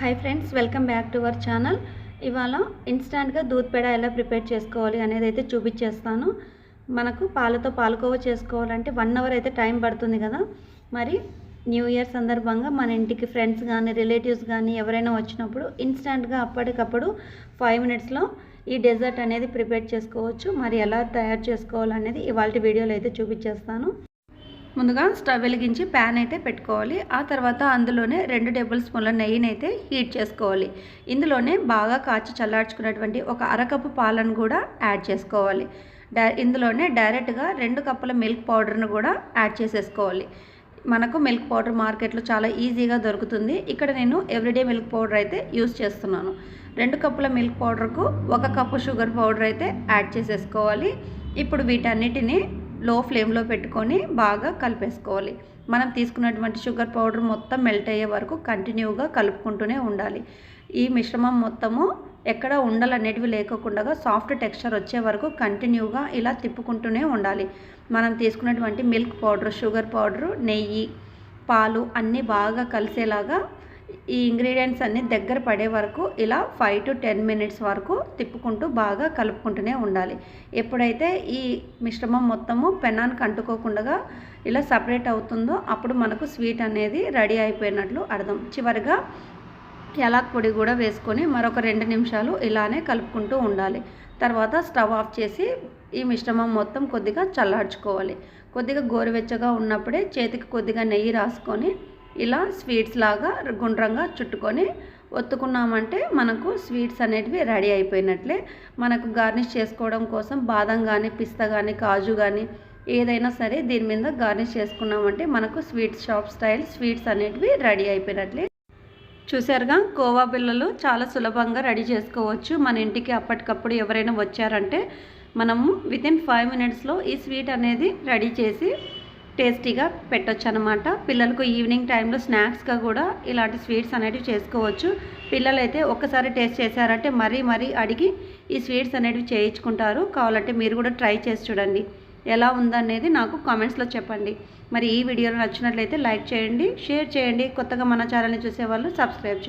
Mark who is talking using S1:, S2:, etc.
S1: Hi friends welcome back to our channel ఇవాళ ఇన్స్టాంట్గా దూద్ పేడ ఎలా ప్రిపేర్ చేసుకోవాలి అనేది అయితే చూపించేస్తాను. మనకు పాలతో పాలకోవ చేసుకోవాలంటే వన్ అవర్ అయితే టైం పడుతుంది కదా. మరి న్యూ ఇయర్ సందర్భంగా మన ఇంటికి ఫ్రెండ్స్ కానీ రిలేటివ్స్ కానీ ఎవరైనా వచ్చినప్పుడు ఇన్స్టాంట్గా అప్పటికప్పుడు ఫైవ్ మినిట్స్లో ఈ డెజర్ట్ అనేది ప్రిపేర్ చేసుకోవచ్చు. మరి ఎలా తయారు చేసుకోవాలనేది ఇవాళ వీడియోలో అయితే చూపించేస్తాను. ముందుగా స్టవ్ వెలిగించి ప్యాన్ అయితే పెట్టుకోవాలి. ఆ తర్వాత అందులోనే రెండు టేబుల్ స్పూన్ల నెయ్యిని అయితే హీట్ చేసుకోవాలి. ఇందులోనే బాగా కాచి చల్లార్చుకున్నటువంటి ఒక అరకప్పు పాలను కూడా యాడ్ చేసుకోవాలి. డై ఇందులోనే డైరెక్ట్గా రెండు కప్పుల మిల్క్ పౌడర్ను కూడా యాడ్ చేసేసుకోవాలి. మనకు మిల్క్ పౌడర్ మార్కెట్లో చాలా ఈజీగా దొరుకుతుంది. ఇక్కడ నేను ఎవ్రీడే మిల్క్ పౌడర్ అయితే యూస్ చేస్తున్నాను. రెండు కప్పుల మిల్క్ పౌడర్కు ఒక కప్పు షుగర్ పౌడర్ అయితే యాడ్ చేసేసుకోవాలి. ఇప్పుడు వీటన్నిటిని లో ఫ్లేమ్లో పెట్టుకొని బాగా కలిపేసుకోవాలి. మనం తీసుకున్నటువంటి షుగర్ పౌడర్ మొత్తం మెల్ట్ అయ్యే వరకు కంటిన్యూగా కలుపుకుంటూనే ఉండాలి. ఈ మిశ్రమం మొత్తము ఎక్కడ ఉండలు అనేటివి లేకుండా సాఫ్ట్ టెక్స్చర్ వచ్చే వరకు కంటిన్యూగా ఇలా తిప్పుకుంటూనే ఉండాలి. మనం తీసుకున్నటువంటి మిల్క్ పౌడర్ షుగర్ పౌడరు నెయ్యి పాలు అన్నీ బాగా కలిసేలాగా ఈ ఇంగ్రీడియంట్స్ అన్నీ దగ్గర పడే వరకు ఇలా ఫైవ్ టు టెన్ మినిట్స్ వరకు తిప్పుకుంటూ బాగా కలుపుకుంటూనే ఉండాలి. ఎప్పుడైతే ఈ మిశ్రమం మొత్తము పెనానికి అంటుకోకుండా ఇలా సపరేట్ అవుతుందో అప్పుడు మనకు స్వీట్ అనేది రెడీ అయిపోయినట్లు అర్థం. చివరిగా యాలక్ పొడి కూడా వేసుకొని మరొక రెండు నిమిషాలు ఇలానే కలుపుకుంటూ ఉండాలి. తర్వాత స్టవ్ ఆఫ్ చేసి ఈ మిశ్రమం మొత్తం కొద్దిగా చల్లార్చుకోవాలి. కొద్దిగా గోరువెచ్చగా ఉన్నప్పుడే చేతికి కొద్దిగా నెయ్యి రాసుకొని ఇలా స్వీట్స్ లాగా గుండ్రంగా చుట్టుకొని ఒత్తుకున్నామంటే మనకు స్వీట్స్ అనేటివి రెడీ అయిపోయినట్లే. మనకు గార్నిష్ చేసుకోవడం కోసం బాదం కానీ పిస్తా కానీ కాజు కానీ ఏదైనా సరే దీని మీద గార్నిష్ చేసుకున్నామంటే మనకు స్వీట్ షాప్ స్టైల్ స్వీట్స్ అనేటివి రెడీ అయిపోయినట్లే. చూసారుగా కోవా పిల్లలు చాలా సులభంగా రెడీ చేసుకోవచ్చు. మన ఇంటికి అప్పటికప్పుడు ఎవరైనా వచ్చారంటే మనము వితిన్ ఫైవ్ మినిట్స్లో ఈ స్వీట్ అనేది రెడీ చేసి టేస్టీగా పెట్టొచ్చు అనమాట పిల్లలకు ఈవినింగ్ టైంలో స్నాక్స్గా కూడా ఇలాంటి స్వీట్స్ అనేటివి చేసుకోవచ్చు. పిల్లలైతే ఒక్కసారి టేస్ట్ చేశారంటే మరీ మరీ అడిగి ఈ స్వీట్స్ అనేటివి చేయించుకుంటారు. కావాలంటే మీరు కూడా ట్రై చేసి చూడండి. ఎలా ఉందనేది నాకు కామెంట్స్లో చెప్పండి. మరి ఈ వీడియోలో నచ్చినట్లయితే లైక్ చేయండి షేర్ చేయండి. కొత్తగా మన ఛానల్ని చూసేవాళ్ళు సబ్స్క్రైబ్ చేయండి.